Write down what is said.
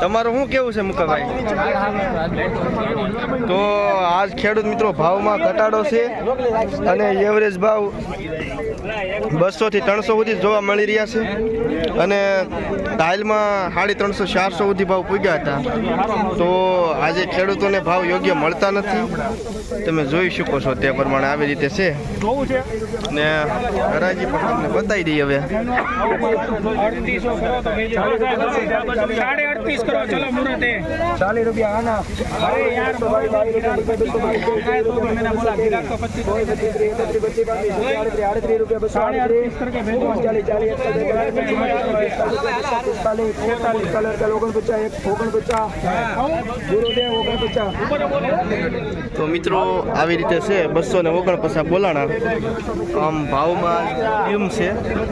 તમારું શું કેવું છે મુકાભાઈ? તો આજ ખેડૂત મિત્રો ભાવમાં ઘટાડો છે અને એવરેજ ભાવ બસો થી ત્રણસો સુધી જોવા મળી રહ્યા છે અને દાલમાં સાડી ત્રણસો ચારસો સુધી ભાવ પૂગ્યા હતા. તો આજે ખેડૂતોને ભાવ યોગ્ય મળતા નથી. તમે જોઈ શકો છો તે પ્રમાણે આવી રીતે છે. ને હરાજી પણ તમને બતાવી દઈએ હવે. હવે તો મિત્રો આવી રીતે છે બસો ને ઓગણપચાસ બોલાણા આમ ભાવમાં એમ છે